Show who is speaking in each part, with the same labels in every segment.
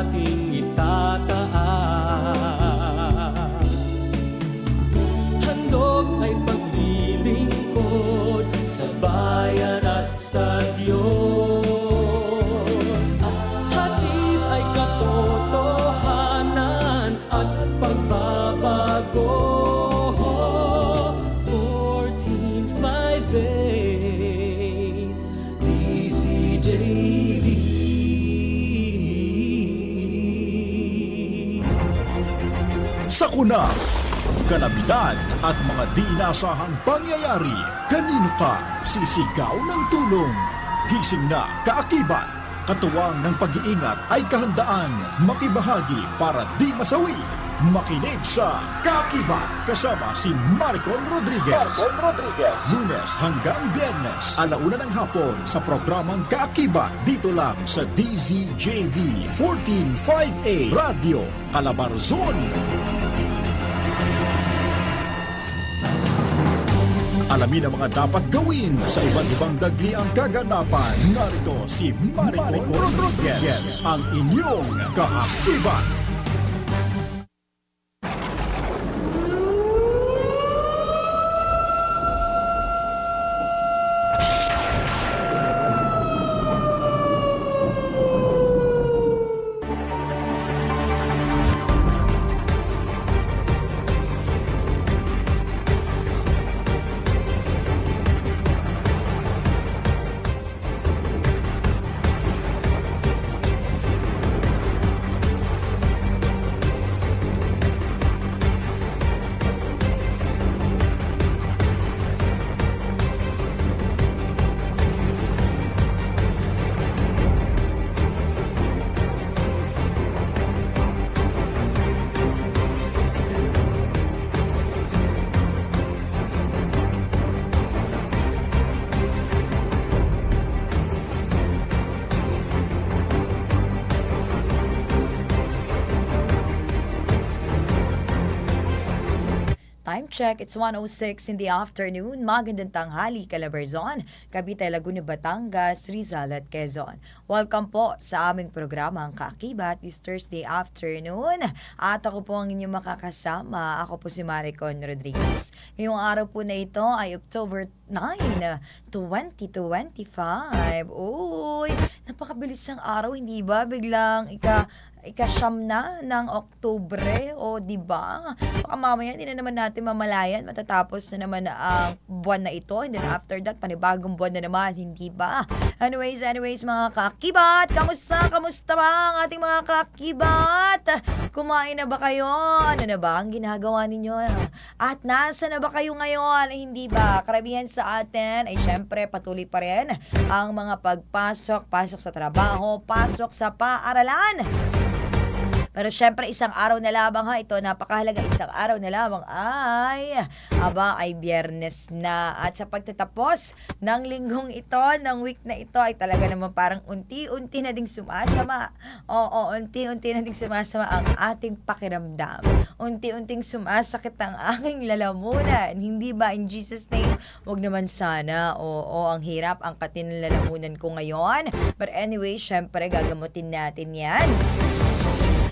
Speaker 1: ating itataas
Speaker 2: Sakuna, kalamidad at mga di inasahang pangyayari. Kanino ka sisigaw ng tulong? Gising na kaakibat. Katuwang ng pag-iingat ay kahandaan makibahagi para di masawi. Makinig sa Kakibat kasama si Maricon Rodriguez. Maricon Rodriguez. Lunes hanggang Biyernes, alauna ng hapon sa programang Kakibat dito lang sa DZJV 1458 Radio Calabarzon. Alamin ang mga dapat gawin sa iba't ibang dagliang kaganapan. Narito si Maricon Rodriguez, ang inyong kaakibat.
Speaker 3: Check, it's 1.06 in the afternoon. Magandang tanghali, Calabarzon, Cavite, Laguna, Batangas, Rizal at Quezon. Welcome po sa aming programa ang Kaakibat this Thursday afternoon. At ako po ang inyong makakasama. Ako po si Maricon Rodriguez. Ngayong araw po na ito ay October 9, 2025. Uy, napakabilis ng araw, hindi ba? Biglang ika ikasyam na ng Oktubre o di ba? Baka mamaya hindi na naman natin mamalayan matatapos na naman ang buwan na ito and then after that panibagong buwan na naman, hindi ba? Anyways, anyways mga kakibat, kamusta? Kamusta ba ang ating mga kakibat? Kumain na ba kayo? Ano na ba ang ginagawa ninyo? At nasa na ba kayo ngayon? Hindi ba? Karamihan sa atin ay syempre patuloy pa rin ang mga pagpasok, pasok sa trabaho, pasok sa paaralan. Pero syempre, isang araw na lamang ha, ito napakahalaga, isang araw na lamang ay, aba, ay biyernes na. At sa pagtatapos ng linggong ito, ng week na ito, ay talaga naman parang unti-unti na ding sumasama. Oo, unti-unti na ding sumasama ang ating pakiramdam. Unti-unting sumasakit ang aking lalamunan. Hindi ba, in Jesus name, wag naman sana. Oo, ang hirap, ang katin lalamunan ko ngayon. But anyway, syempre, gagamutin natin yan.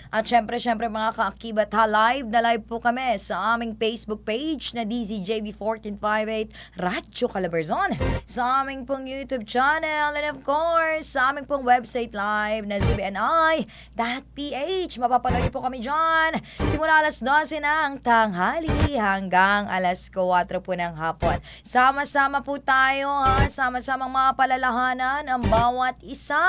Speaker 3: At syempre, syempre mga kaakibat ha, live na live po kami sa aming Facebook page na DZJV1458 Radyo Calabarzon. Sa aming pong YouTube channel and of course, sa aming pong website live na zbni.ph. Mapapanood niyo po kami dyan. Simula alas 12 ng tanghali hanggang alas 4 po ng hapon. Sama-sama po tayo ha, sama-samang mga palalahanan ang bawat isa.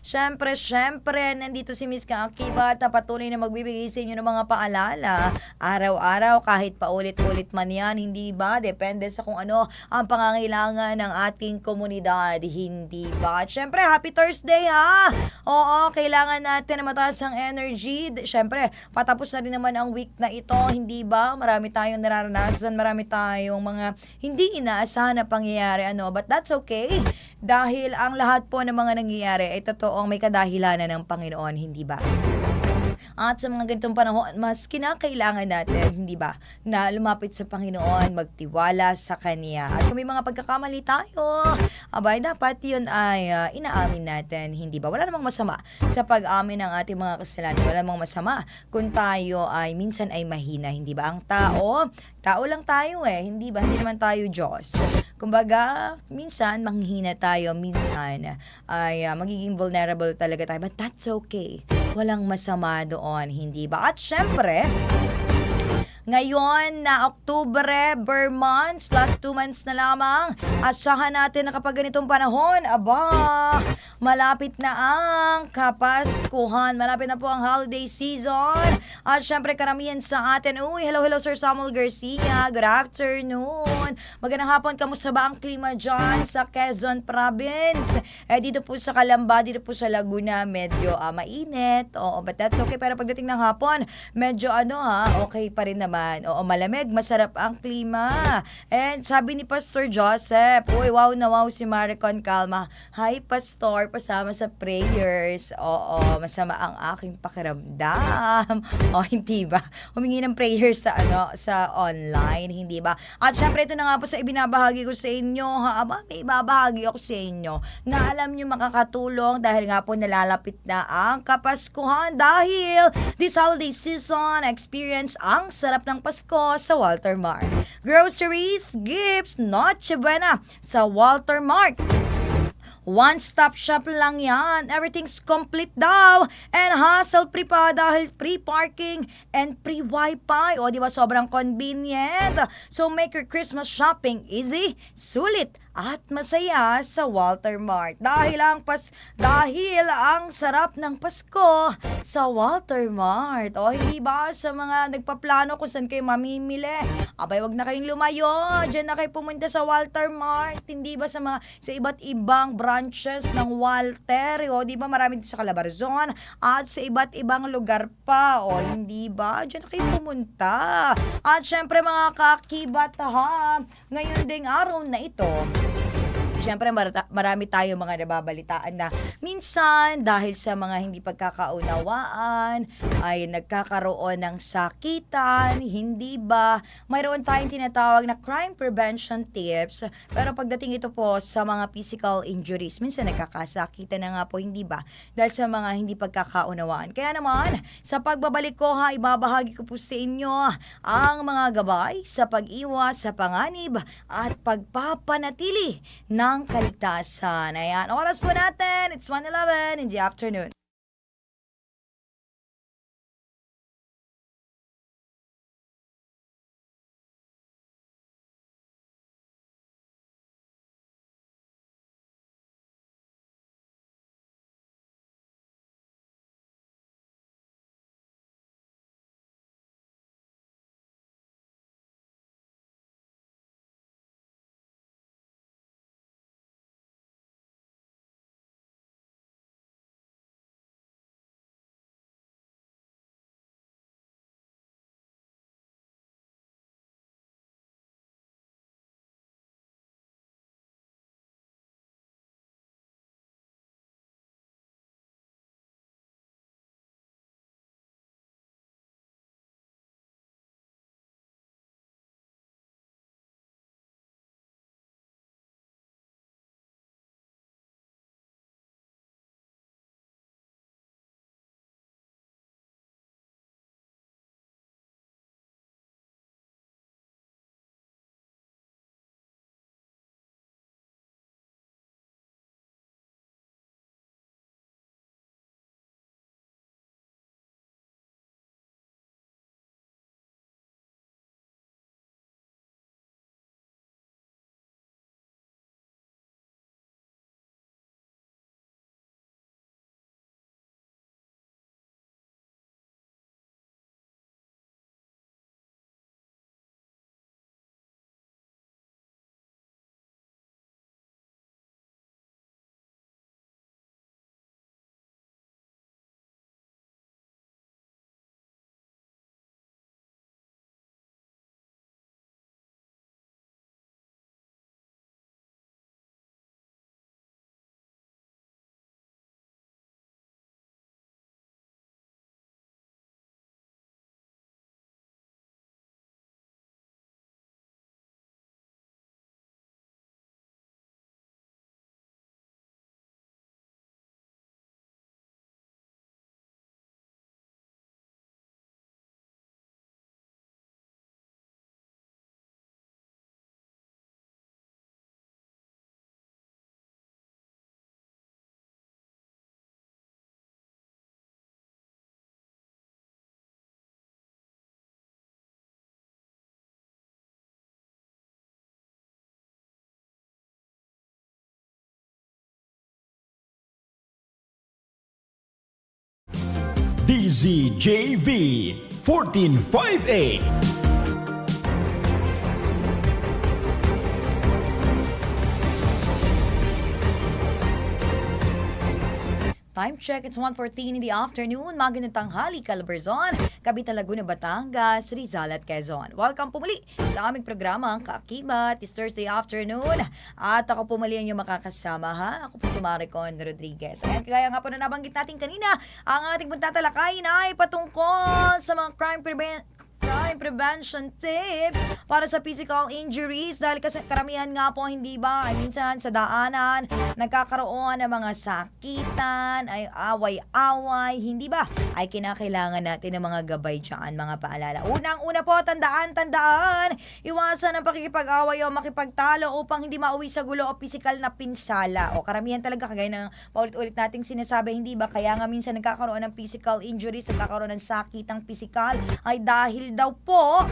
Speaker 3: Syempre, syempre, nandito si Miss Kaakibat na patuloy na magbibigay sa inyo ng mga paalala. Araw-araw, kahit paulit-ulit man yan, hindi ba? Depende sa kung ano ang pangangailangan ng ating komunidad, hindi ba? At syempre, happy Thursday ha! Oo, kailangan natin na mataas ang energy. Syempre, patapos na rin naman ang week na ito, hindi ba? Marami tayong nararanasan, marami tayong mga hindi inaasahan na pangyayari, ano? But that's okay. Dahil ang lahat po ng mga nangyayari ay totoong may kadahilanan ng Panginoon, hindi ba? At sa mga ganitong panahon, mas kinakailangan natin, hindi ba, na lumapit sa Panginoon, magtiwala sa Kanya. At kung may mga pagkakamali tayo, abay, dapat yun ay ah, inaamin natin, hindi ba? Wala namang masama sa pag-amin ng ating mga kasalanan. Wala namang masama kung tayo ay minsan ay mahina, hindi ba? Ang tao, tao lang tayo eh, hindi ba? Hindi naman tayo Diyos. Kumbaga, minsan manghihina tayo, minsan ay ah, magiging vulnerable talaga tayo. But that's okay. Walang masama doon, hindi ba? At syempre, ngayon na Oktubre, ber months, last two months na lamang, asahan natin na kapag ganitong panahon, aba, malapit na ang Kapaskuhan, malapit na po ang holiday season. At syempre karamihan sa atin, uy, hello, hello Sir Samuel Garcia, good afternoon. Magandang hapon, kamusta ba ang klima dyan sa Quezon Province? Eh, dito po sa Calamba, dito po sa Laguna, medyo ah, mainit. Oo, but that's okay. Pero pagdating ng hapon, medyo ano ha, okay pa rin naman. Oo, malamig, masarap ang klima. And sabi ni Pastor Joseph, uy, wow na wow si Maricon Calma. Hi, Pastor, pasama sa prayers. Oo, masama ang aking pakiramdam. O, hindi ba? Humingi ng prayers sa ano, sa online, hindi ba? At syempre, ito na nga po sa ibinabahagi ko sa inyo, ha? Aba, may ibabahagi ako sa inyo na alam nyo makakatulong dahil nga po nalalapit na ang Kapaskuhan dahil this holiday season experience ang sarap ng Pasko sa Walter Mart. Groceries, gifts, Noche Buena sa Walter Mart. One-stop shop lang yan. Everything's complete daw. And hassle-free pa dahil free parking and free wifi. O, di ba sobrang convenient? So, make your Christmas shopping easy, sulit, at masaya sa Walter Mart. Dahil ang pas dahil ang sarap ng Pasko sa Walter Mart. O hindi ba sa mga nagpaplano kung saan kayo mamimili? Abay, wag na kayong lumayo. Diyan na kayo pumunta sa Walter Mart. Hindi ba sa mga sa iba't ibang branches ng Walter? O di ba marami dito sa Calabarzon at sa iba't ibang lugar pa. O hindi ba? Diyan na kayo pumunta. At syempre mga kakibat ha, ngayon ding araw na ito, Siyempre, marata- marami tayong mga nababalitaan na minsan dahil sa mga hindi pagkakaunawaan ay nagkakaroon ng sakitan, hindi ba? Mayroon tayong tinatawag na crime prevention tips. Pero pagdating ito po sa mga physical injuries, minsan nagkakasakitan na nga po, hindi ba? Dahil sa mga hindi pagkakaunawaan. Kaya naman, sa pagbabalik ko ha, ibabahagi ko po sa inyo ang mga gabay sa pag-iwas sa panganib at pagpapanatili ng kaligtasan. Ayan, oras po natin, it's 1.11 in the afternoon.
Speaker 2: DZJV 1458
Speaker 3: Time check, it's 1.14 in the afternoon. Magandang tanghali, Calabarzon, Cavite, Laguna, Batangas, Rizal at Quezon. Welcome pumuli sa aming programa, ang Kaakibat. It's Thursday afternoon. At ako pumuli ang inyong makakasama, ha? Ako po si Maricon Rodriguez. Ayan, kaya nga po na nabanggit natin kanina, ang ating pagtatalakayin ay patungkol sa mga crime preven- crime prevention tips para sa physical injuries dahil kasi karamihan nga po hindi ba? Ay minsan sa daanan nagkakaroon ng mga sakitan ay away-away hindi ba? Ay kinakailangan natin ng mga gabay dyan mga paalala. Unang-una po tandaan tandaan iwasan ang pakikipag-away o makipagtalo upang hindi mauwi sa gulo o physical na pinsala. O karamihan talaga kagaya ng paulit-ulit nating sinasabi hindi ba? Kaya nga minsan nagkakaroon ng physical injuries nagkakaroon ng sakitang physical ay dahil daw po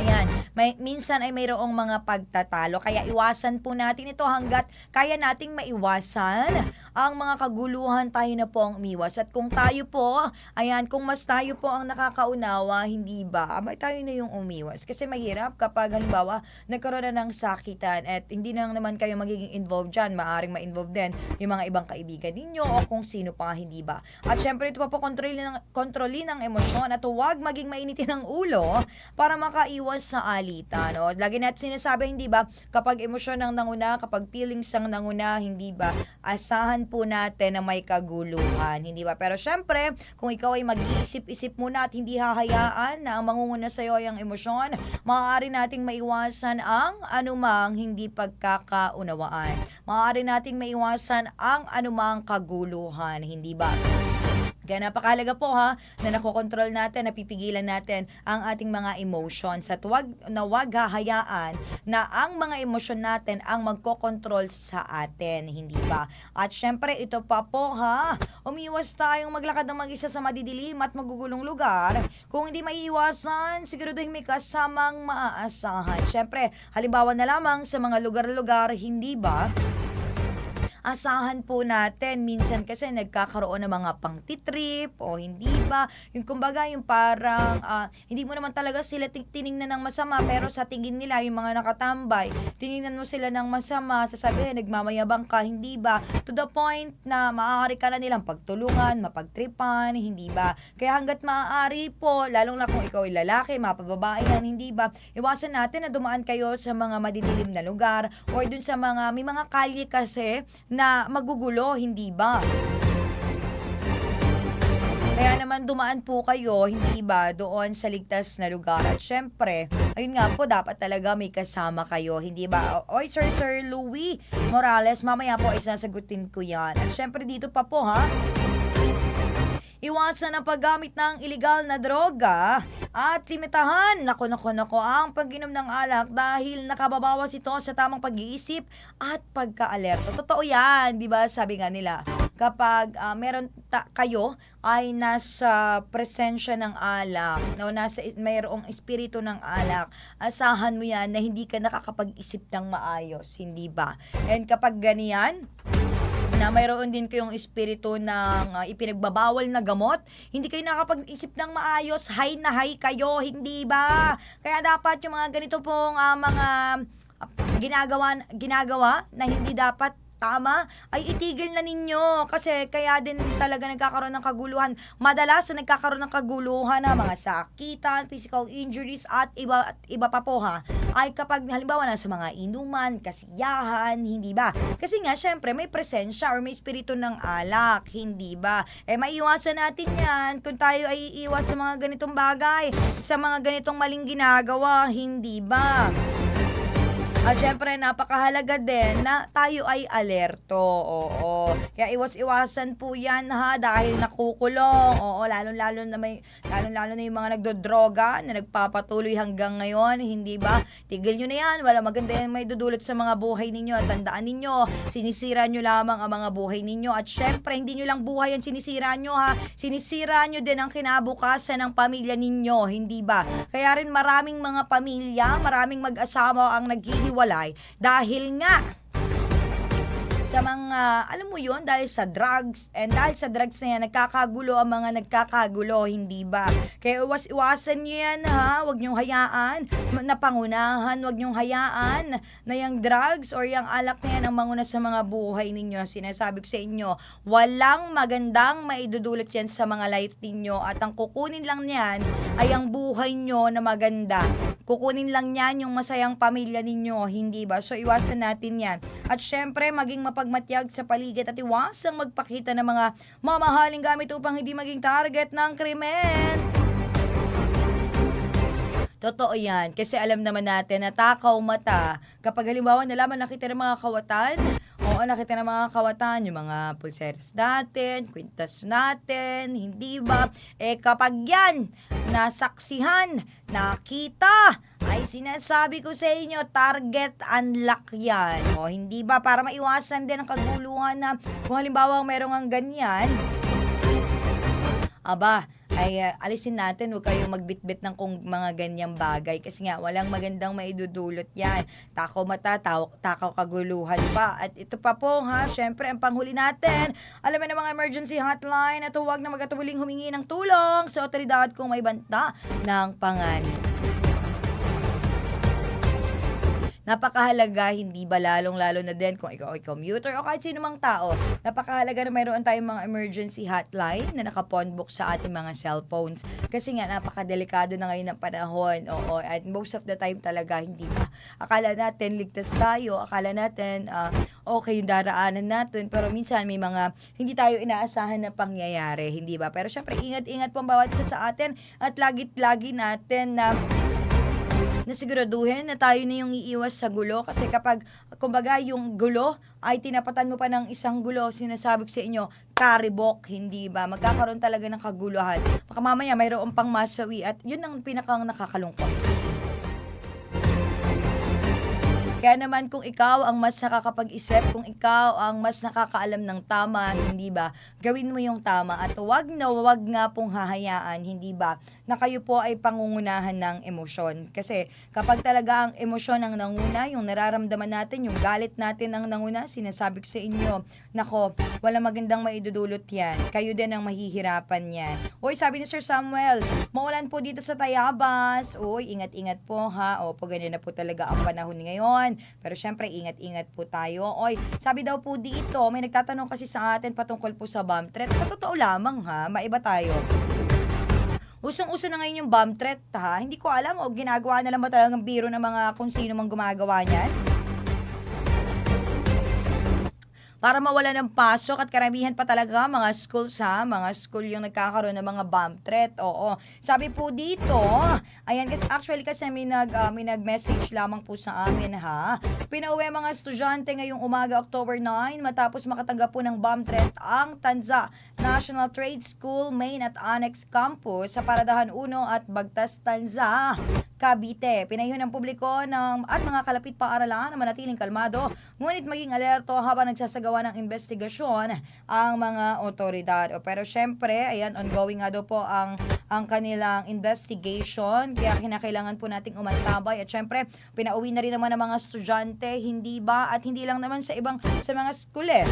Speaker 3: Ayan, may, minsan ay mayroong mga pagtatalo kaya iwasan po natin ito hanggat kaya nating maiwasan ang mga kaguluhan tayo na po ang umiwas. At kung tayo po, ayan, kung mas tayo po ang nakakaunawa, hindi ba, abay tayo na yung umiwas. Kasi mahirap kapag halimbawa nagkaroon na ng sakitan at hindi na naman kayo magiging involved dyan, maaring ma-involve din yung mga ibang kaibigan ninyo o kung sino pa, hindi ba. At syempre ito pa po kontrolin ng, kontrolin ng emosyon at huwag maging mainitin ng ulo para makaiwas sa alitan. No? Lagi natin sinasabi, hindi ba, kapag emosyon ang nanguna, kapag feelings ang nanguna, hindi ba, asahan po natin na may kaguluhan, hindi ba? Pero syempre, kung ikaw ay mag-iisip-isip muna at hindi hahayaan na ang mangunguna sa iyo ay ang emosyon, maaari nating maiwasan ang anumang hindi pagkakaunawaan. Maaari nating maiwasan ang anumang kaguluhan, hindi ba? Kaya napakahalaga po ha, na nakokontrol natin, napipigilan natin ang ating mga emotions at wag, na wag hahayaan na ang mga emosyon natin ang magkokontrol sa atin, hindi ba? At syempre, ito pa po ha, umiwas tayong maglakad ng mag-isa sa madidilim at magugulong lugar. Kung hindi maiiwasan, siguraduhin may kasamang maaasahan. Syempre, halimbawa na lamang sa mga lugar-lugar, hindi ba? Asahan po natin. Minsan kasi nagkakaroon ng mga pangtitrip o hindi ba. Yung kumbaga yung parang ah, hindi mo naman talaga sila ti- tiningnan ng masama pero sa tingin nila yung mga nakatambay, tiningnan mo sila ng masama, sasabihin nagmamayabang ka, hindi ba? To the point na maaari ka na nilang pagtulungan, mapagtripan, hindi ba? Kaya hanggat maaari po, lalong na kung ikaw ay lalaki, mapababae yan, hindi ba? Iwasan natin na dumaan kayo sa mga madidilim na lugar or dun sa mga, may mga kalye kasi magugulo, hindi ba? Kaya naman dumaan po kayo, hindi ba, doon sa ligtas na lugar. At syempre, ayun nga po, dapat talaga may kasama kayo, hindi ba? Oy, Sir Sir Louis Morales, mamaya po ay sasagutin ko yan. At syempre dito pa po ha, Iwasan ang paggamit ng iligal na droga at limitahan, nako nako nako, ang pag-inom ng alak dahil nakababawas ito sa tamang pag-iisip at pagka-alerto. Totoo yan, di ba? Sabi nga nila, kapag ah, meron ta- kayo ay nasa presensya ng alak, no, nasa mayroong espiritu ng alak, asahan mo yan na hindi ka nakakapag-isip ng maayos, hindi ba? And kapag ganyan, na mayroon din kayong espiritu ng ah, ipinagbabawal na gamot, hindi kayo nakapag-isip ng maayos, high na high kayo, hindi ba? Kaya dapat yung mga ganito pong ah, mga ah, ginagawa ginagawa na hindi dapat tama, ay itigil na ninyo. Kasi kaya din talaga nagkakaroon ng kaguluhan. Madalas na nagkakaroon ng kaguluhan na mga sakitan, physical injuries at iba, at iba pa po ha. Ay kapag halimbawa na sa mga inuman, kasiyahan, hindi ba? Kasi nga syempre may presensya or may espiritu ng alak, hindi ba? Eh maiiwasan natin yan kung tayo ay iiwas sa mga ganitong bagay, sa mga ganitong maling ginagawa, hindi ba? At syempre, napakahalaga din na tayo ay alerto. Oo. Kaya iwas-iwasan po yan ha dahil nakukulong. Oo, lalo-lalo na may lalo-lalo na yung mga nagdodroga na nagpapatuloy hanggang ngayon, hindi ba? Tigil nyo na yan. Wala maganda yan may dudulot sa mga buhay ninyo. At tandaan ninyo, sinisira nyo lamang ang mga buhay ninyo. At syempre, hindi nyo lang buhay ang sinisira nyo ha. Sinisira nyo din ang kinabukasan ng pamilya ninyo, hindi ba? Kaya rin maraming mga pamilya, maraming mag-asawa ang naghihiwalay dahil nga sa mga, alam mo yon dahil sa drugs, and dahil sa drugs na yan, nagkakagulo ang mga nagkakagulo, hindi ba? Kaya iwas, iwasan nyo yan ha, huwag nyo hayaan, ma- napangunahan, huwag nyo hayaan na yung drugs or yung alak na yan ang manguna sa mga buhay ninyo. Sinasabi ko sa inyo, walang magandang maidudulot yan sa mga life ninyo at ang kukunin lang niyan ay ang buhay nyo na maganda. Kukunin lang niyan yung masayang pamilya ninyo, hindi ba? So iwasan natin yan. At syempre, maging mapagmatyag sa paligid at iwasang magpakita ng mga mamahaling gamit upang hindi maging target ng krimen. Totoo yan. Kasi alam naman natin na takaw mata, kapag halimbawa nalaman nakita ng mga kawatan, oo, nakita ng mga kawatan, yung mga pulseras natin, kwintas natin, hindi ba? Eh kapag yan, nasaksihan, nakita, ay sinasabi ko sa inyo, target unlock yan. O hindi ba? Para maiwasan din ang kaguluhan na kung halimbawa merong ang ganyan, aba, ay uh, alisin natin, huwag kayong magbitbit ng kung mga ganyang bagay kasi nga walang magandang maidudulot yan. Takaw mata, takaw, takaw kaguluhan pa. At ito pa po ha, syempre ang panghuli natin, alam mo na mga emergency hotline at huwag na magkatuwiling humingi ng tulong sa otoridad kung may banta ng panganib. Napakahalaga, hindi ba lalong-lalo na din kung ikaw ay commuter o kahit sino mang tao. Napakahalaga na mayroon tayong mga emergency hotline na nakaponbook sa ating mga cellphones. Kasi nga, napakadelikado na ngayon ng panahon. Oo, at most of the time talaga, hindi ba? Akala natin ligtas tayo, akala natin ah, okay yung daraanan natin, pero minsan may mga hindi tayo inaasahan na pangyayari, hindi ba? Pero syempre, ingat-ingat po bawat isa sa atin at lagit-lagi natin na na siguraduhin na tayo na yung iiwas sa gulo. Kasi kapag kumbaga yung gulo ay tinapatan mo pa ng isang gulo sinasabi ko sa inyo karibok hindi ba? Magkakaroon talaga ng kaguluhan. Baka mamaya mayroon pang masawi at yun ang pinakang nakakalungkot. Kaya naman kung ikaw ang mas nakakapag-isip, kung ikaw ang mas nakakaalam ng tama, hindi ba, gawin mo yung tama at wag na wag nga pong hahayaan, hindi ba, na kayo po ay pangungunahan ng emosyon. Kasi kapag talaga ang emosyon ang nanguna, yung nararamdaman natin, yung galit natin ang nanguna, sinasabi ko sa inyo, nako, wala magandang maidudulot yan. Kayo din ang mahihirapan yan. Uy, sabi ni Sir Samuel, mawalan po dito sa Tayabas. Uy, ingat-ingat po ha. O, po ganyan na po talaga ang panahon ngayon. Pero syempre, ingat-ingat po tayo. Oy, sabi daw po dito, may nagtatanong kasi sa atin patungkol po sa bomb threat. Sa totoo lamang ha, maiba tayo. Usong-uso na ngayon yung bomb threat ha. Hindi ko alam o ginagawa na lang ba talagang biro ng mga kung sino mang gumagawa niyan. Para mawala ng pasok at karamihan pa talaga mga schools ha, mga school yung nagkakaroon ng mga bomb threat. Oo. Sabi po dito, ayan kasi actually kasi may nag ah, may nag-message lamang po sa amin ha. Pinauwi mga estudyante ngayong umaga October 9 matapos makatanggap po ng bomb threat ang Tanza National Trade School Main at Annex Campus sa Paradahan 1 at Bagtas Tanza. Cavite. Pinayon ng publiko ng, at mga kalapit paaralan na manatiling kalmado, ngunit maging alerto habang nagsasagawa ng investigasyon ang mga otoridad. O, pero syempre, ayan, ongoing nga daw po ang, ang kanilang investigation, kaya kinakailangan po nating umantabay. At syempre, pinauwi na rin naman ng mga estudyante, hindi ba? At hindi lang naman sa ibang, sa mga school eh.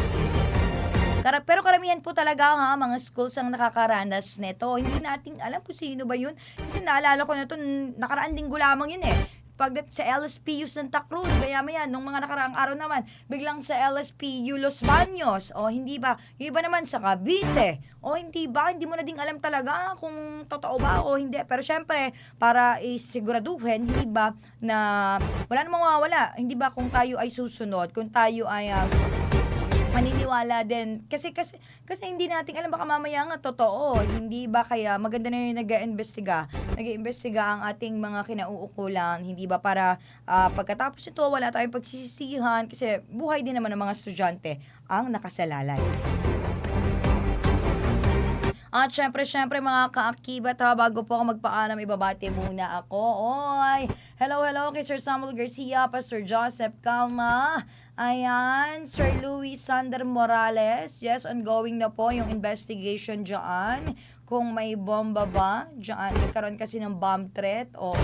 Speaker 3: Kara- pero karamihan po talaga nga mga schools ang nakakaranas nito. Hindi natin alam kung sino ba yun. Kasi naalala ko na ito, n- nakaraang linggo lamang yun eh. Pagdat sa LSPU Santa Cruz, maya maya, nung mga nakaraang araw naman, biglang sa LSPU Los Baños, o hindi ba, yung iba naman sa Cavite, o hindi ba, hindi mo na din alam talaga kung totoo ba o hindi. Pero syempre, para isiguraduhin, hindi ba, na wala namang mawawala, hindi ba kung tayo ay susunod, kung tayo ay ah, maniniwala din. Kasi, kasi, kasi hindi natin alam, baka mamaya nga totoo. Hindi ba kaya maganda na yung nag-iimbestiga. Nag-iimbestiga ang ating mga kinauukulan. Hindi ba para ah, pagkatapos ito, wala tayong pagsisisihan. Kasi buhay din naman ng mga estudyante ang nakasalalay. At syempre, syempre mga kaakibat ha, bago po ako magpaalam, ibabati muna ako. Oy! Hello, hello kay Sir Samuel Garcia, Pastor Joseph Calma. Ayan, Sir Louis Sander Morales. Yes, ongoing na po yung investigation dyan. Kung may bomba ba, dyan, nagkaroon kasi ng bomb threat, oo.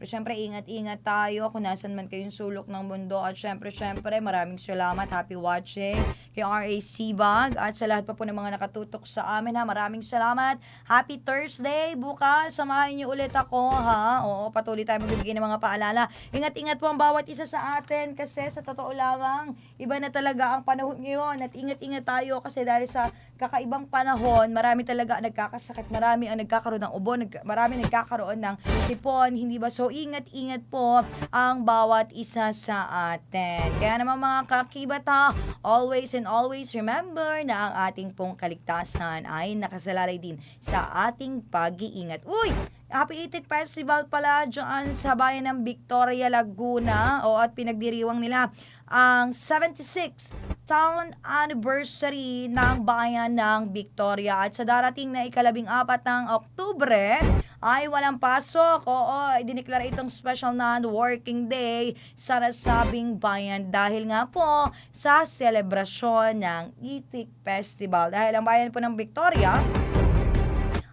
Speaker 3: Pero syempre, ingat-ingat tayo kung nasan man kayong sulok ng mundo. At syempre, syempre, maraming salamat. Happy watching kay RAC Bag. At sa lahat pa po ng mga nakatutok sa amin ha, maraming salamat. Happy Thursday. Bukas, samahan niyo ulit ako ha. Oo, patuloy tayo magbibigay ng mga paalala. Ingat-ingat po ang bawat isa sa atin kasi sa totoo lamang, iba na talaga ang panahon ngayon. At ingat-ingat tayo kasi dahil sa kakaibang panahon, marami talaga ang nagkakasakit, marami ang nagkakaroon ng ubo, nag, marami nagkakaroon ng sipon, hindi ba? So, ingat-ingat po ang bawat isa sa atin. Kaya naman mga kakibat ha, always and always remember na ang ating pong kaligtasan ay nakasalalay din sa ating pag-iingat. Uy! Happy Itik Festival pala dyan sa bayan ng Victoria, Laguna. O at pinagdiriwang nila ang 76 town anniversary ng bayan ng Victoria. At sa darating na ikalabing apat ng Oktubre, ay walang pasok. Oo, idineklara itong special non-working day sa nasabing bayan dahil nga po sa selebrasyon ng Itik Festival. Dahil ang bayan po ng Victoria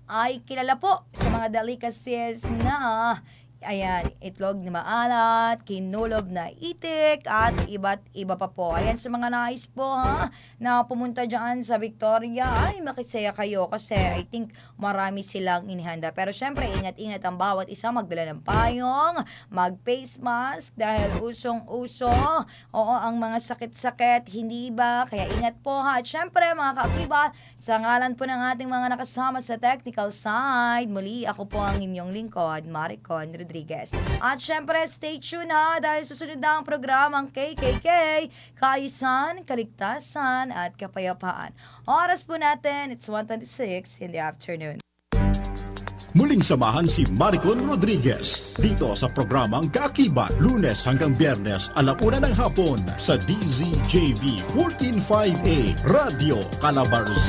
Speaker 3: ay kilala po sa mga delicacies na ayan, itlog na maalat, kinulob na itik, at iba't iba pa po. Ayan, sa mga nais po ha, na pumunta dyan sa Victoria, ay makisaya kayo kasi I think marami silang inihanda. Pero syempre, ingat-ingat ang bawat isa, magdala ng payong, mag-face mask, dahil usong-uso, oo, ang mga sakit-sakit, hindi ba? Kaya ingat po ha. At syempre, mga kakiba, sa ngalan po ng ating mga nakasama sa technical side, muli ako po ang inyong lingkod, Maricon Rodriguez. At syempre, stay tuned ha, dahil susunod na ang programang KKK, Kaayusan, Kaligtasan, at Kapayapaan. Oras po natin, it's 1.26 in the afternoon.
Speaker 2: Muling samahan si Maricon Rodriguez dito sa programang Kaakibat, lunes hanggang biyernes alauna ng hapon sa DZJV 145A Radio Calabarzon.